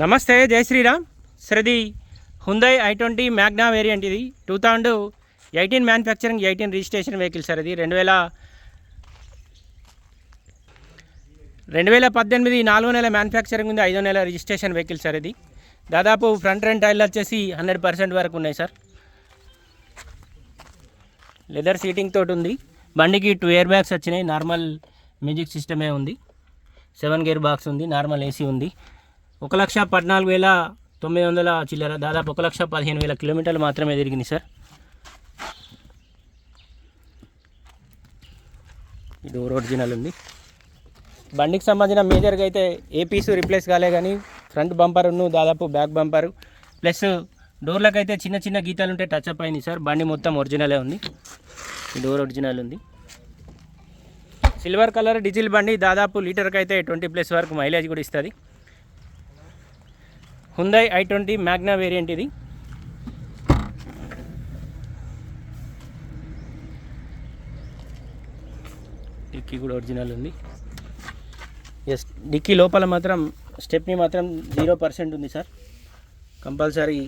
నమస్తే జై Shriram. సరది Hyundai i twenty Magna variant ఇది. Two thousand eighteen manufacturing eighteen registration vehicle sir ఇది. రెండు వేల రెండు వేల పద్దెనిమిది నాలుగో నెల మ్యానుఫ్యాక్చరింగ్ ఉంది. ఐదో నెల రిజిస్ట్రేషన్ వెహికల్ సార్ ఇది. దాదాపు ఫ్రంట్ రెండు టైర్లు వచ్చేసి హండ్రెడ్ పర్సెంట్ వరకు ఉన్నాయి సార్ లెదర్ సీటింగ్ తోటి ఉంది. బండికి టూ ఇయర్ బ్యాగ్స్ వచ్చినాయి. నార్మల్ మ్యూజిక్ సిస్టమే ఉంది. సెవెన్ గేర్ బాక్స్ ఉంది. నార్మల్ ఏసీ ఉంది. ఒక లక్ష పద్నాలుగు వేల తొమ్మిది వందల చిల్లర దాదాపు ఒక లక్ష పదిహేను వేల కిలోమీటర్లు మాత్రమే తిరిగింది సార్. ఈ డోర్ ఒరిజినల్ ఉంది. బండికి సంబంధించిన మేజర్గా అయితే ఏ పీసు రిప్లేస్ కాలే కానీ ఫ్రంట్ బంపర్ దాదాపు బ్యాక్ బంపర్. ప్లస్ డోర్లకు అయితే చిన్న చిన్న గీతాలు ఉంటే టచ్ అప్ అయింది సార్. బండి మొత్తం ఒరిజినలే ఉంది. డోర్ ఒరిజినల్ ఉంది. సిల్వర్ కలర్ డీజిల్ బండి దాదాపు లీటర్కి అయితే ట్వంటీ ప్లస్ వరకు మైలేజ్ కూడా ఇస్తుంది. Hyundai i twenty Magna variant ఇది. డిక్కీ కూడా ఒరిజినల్ ఉంది. ఎస్ డిక్కీ లోపల మాత్రం స్టెప్ని మాత్రం జీరో పర్సెంట్ ఉంది సార్. కంపల్సరీ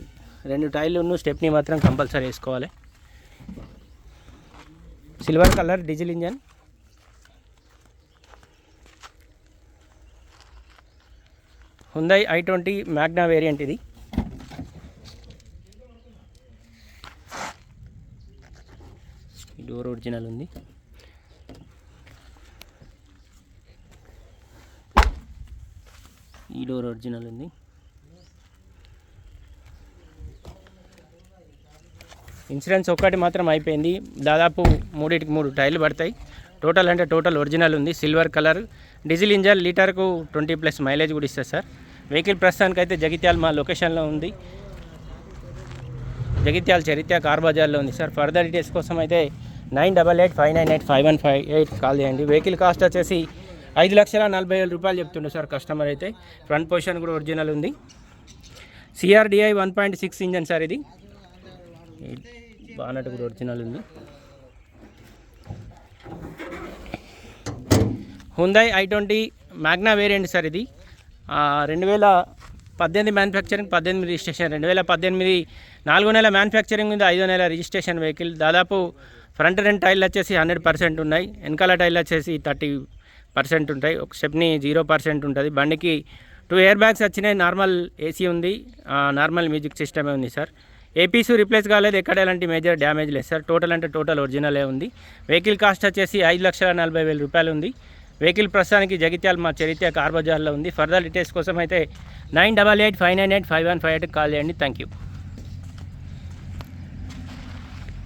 రెండు టైర్లు ఉన్న స్టెప్ని మాత్రం కంపల్సరీ వేసుకోవాలి. Silver colour diesel engine Hyundai i twenty Magna variant ఇది. ఈ డోర్ ఒరిజినల్ ఉంది. ఈ డోర్ ఒరిజినల్ ఉంది. ఇన్సూరెన్స్ ఒక్కటి మాత్రం అయిపోయింది. దాదాపు మూడింటికి మూడు టైర్లు పడతాయి. టోటల్ అంటే టోటల్ ఒరిజినల్ ఉంది సిల్వర్ కలర్. డీజిల్ ఇంజన్ లీటర్కు ట్వంటీ ప్లస్ మైలేజ్ కూడా ఇస్తుంది సార్. వెహికల్ ప్రస్తుతానికి అయితే జగిత్యాల మా లొకేషన్లో ఉంది. జగిత్యాల చరిత్ర కార్ బజార్లో ఉంది సార్. ఫర్దర్ డీటెయిల్స్ కోసం అయితే nine double eight five nine eight five one five eight call చేయండి. వెహికల్ కాస్ట్ వచ్చేసి ఐదు లక్షల నలభై వేల రూపాయలు చెప్తుండే సార్ కస్టమర్ అయితే. ఫ్రంట్ పొజిషన్ కూడా ఒరిజినల్ ఉంది. CRDI one point six engine sir ఇది. బానట్ కూడా ఒరిజినల్ ఉంది. Hyundai i twenty Magna variant sir ఇది. రెండు వేల పద్దెనిమిది మ్యానుఫ్యాక్చరింగ్ పద్దెనిమిది రిజిస్ట్రేషన్ రెండు వేల పద్దెనిమిది నాలుగో నెల మ్యానుఫ్యాక్చరింగ్ ఉంది ఐదో నెల రిజిస్ట్రేషన్ వెహికల్ దాదాపు ఫ్రంట్ రెండు టైర్లు వచ్చేసి హండ్రెడ్ పర్సెంట్ ఉన్నాయి. వెనకాల టైర్లు వచ్చేసి థర్టీ పర్సెంట్ ఉంటాయి. ఒక స్టెప్ని జీరో పర్సెంట్ ఉంటుంది. బండికి టూ ఇయర్ బ్యాగ్స్ వచ్చినాయి. నార్మల్ ఏసీ ఉంది. నార్మల్ మ్యూజిక్ సిస్టమే ఉంది సార్ ఏపీస్ రిప్లేస్ కాలేదు. ఎక్కడ ఎలాంటి మేజర్ డ్యామేజ్ లేదు సార్ టోటల్ అంటే టోటల్ ఒరిజినలే ఉంది. వెహికల్ కాస్ట్ వచ్చేసి ఐదు లక్షల నలభై వేల రూపాయలు ఉంది. వెహికల్ ప్రస్తుతానికి జగిత్యాల మా చరిత్ర కార్ బజార్లో ఉంది. ఫర్దర్ డీటెయిల్స్ కోసం అయితే nine double eight five nine eight five one five eight call చేయండి. Thank you.